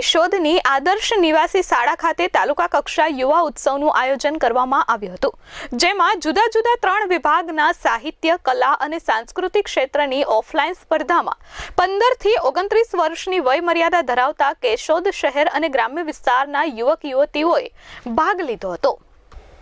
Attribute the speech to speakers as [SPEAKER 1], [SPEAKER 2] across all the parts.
[SPEAKER 1] કેશોદની આદર્શ નિવાસી શાળા ખાતે તાલુકા કક્ષા યુવા ઉત્સવનું આયોજન કરવામાં આવ્યું હતું. જેમાં જુદા જુદા ત્રણ વિભાગના સાહિત્ય, કલા અને સાંસ્કૃતિક ક્ષેત્રની ઓફલાઈન સ્પર્ધામાં પંદરથી ઓગણત્રીસ વર્ષની વયમર્યાદા ધરાવતા કેશોદ શહેર અને ગ્રામ્ય વિસ્તારના યુવક યુવતીઓએ ભાગ લીધો હતો.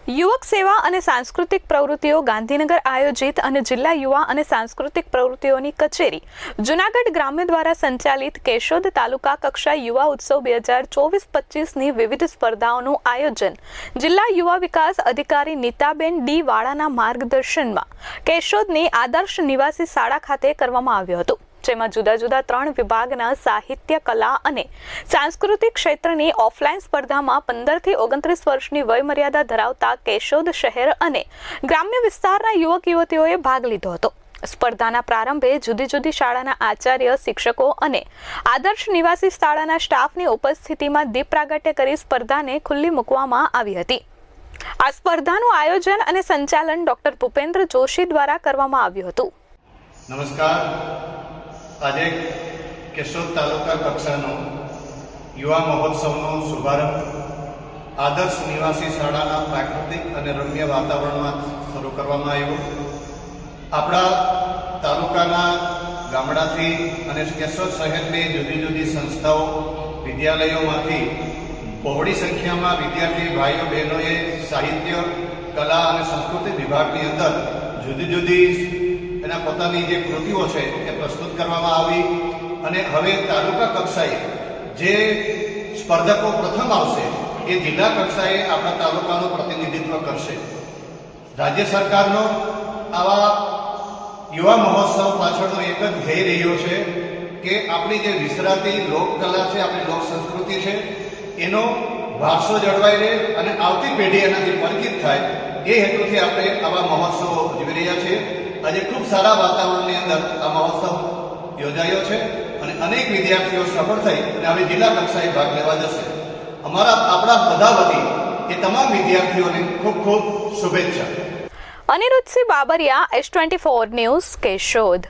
[SPEAKER 1] યુવક સેવા અને સાંસ્કૃતિક પ્રવૃત્તિઓ ગાંધીનગર આયોજિત અને જિલ્લા યુવા અને સાંસ્કૃતિક પ્રવૃત્તિઓની કચેરી. જુનાગઢ ગ્રામ્ય દ્વારા સંચાલિત કેશોદ તાલુકા કક્ષા યુવા ઉત્સવ બે હજાર ચોવીસ પચીસની વિવિધ સ્પર્ધાઓનું આયોજન જિલ્લા યુવા વિકાસ અધિકારી નીતાબેન ડી વાળાના માર્ગદર્શનમાં કેશોદની આદર્શ નિવાસી શાળા ખાતે કરવામાં આવ્યું હતું. જેમાં જુદા જુદા ત્રણ વિભાગના સાહિત્ય, કલા અને સાંસ્કૃતિક ક્ષેત્રની ઓફલાઈન સ્પર્ધામાં પંદરથી ઓગણત્રીસ વર્ષની વયમર્યાદા ધરાવતા કેશોદ શહેર અને ગ્રામ્ય વિસ્તારના યુવક, યુવતીઓએ ભાગ લીધો હતો. સ્પર્ધાના પ્રારંભે જુદી જુદી શાળાના આચાર્ય, શિક્ષકો અને આદર્શ નિવાસી શાળાના સ્ટાફની ઉપસ્થિતિમાં દીપ પ્રાગટ્ય કરી સ્પર્ધાને ખુલ્લી મૂકવામાં આવી હતી. આ સ્પર્ધાનું આયોજન અને સંચાલન ડોક્ટર ભૂપેન્દ્ર જોશી દ્વારા કરવામાં આવ્યું હતું.
[SPEAKER 2] નમસ્કાર. આજે કેશોદ તાલુકા કક્ષાનો યુવા મહોત્સવનો શુભારંભ. આદર્શ નિવાસી શાળાના પ્રાકૃતિક અને રમ્ય વાતાવરણમાં શરૂ કરવામાં આવ્યો. આપણા તાલુકાના ગામડાથી અને કેશોદ શહેરની જુદી જુદી સંસ્થાઓ, વિદ્યાલયોમાંથી બહોળી સંખ્યામાં વિદ્યાર્થી ભાઈઓ, બહેનોએ સાહિત્ય, કલા અને સંસ્કૃતિ વિભાગની અંદર જુદી જુદી એના પોતાની જે કૃતિઓ છે એ પ્રસ્તુત કરવામાં આવી અને હવે તાલુકા કક્ષાએ જે સ્પર્ધકો પ્રથમ આવશે, એ જિલ્લા કક્ષાએ આપણા તાલુકાનું પ્રતિનિધિત્વ કરશે. રાજ્ય સરકારનો આવા યુવા મહોત્સવ પાછળનો એક જ ધ્યેય રહ્યો છે કે આપણી જે વિસરાતી લોકકલા છે, આપણી લોક સંસ્કૃતિ છે, એનો વારસો જળવાઈ રહે અને આવતી પેઢી એનાથી પરિચિત થાય, એ હેતુથી આપણે આવા મહોત્સવો ઉજવી રહ્યા છીએ. આજે ખૂબ સારા વાતાવરણની અંદર આ મહોત્સવ યોજાયો છે અને અનેક વિદ્યાર્થીઓ સફળ થઈ અને આપણે જિલ્લા કક્ષાએ ભાગ લેવા જશે. અમારા આપણા બધા વતી એ તમામ વિદ્યાર્થીઓને ખૂબ ખૂબ શુભેચ્છા.
[SPEAKER 1] Aniruddhsinh Babariya S twenty four news Keshod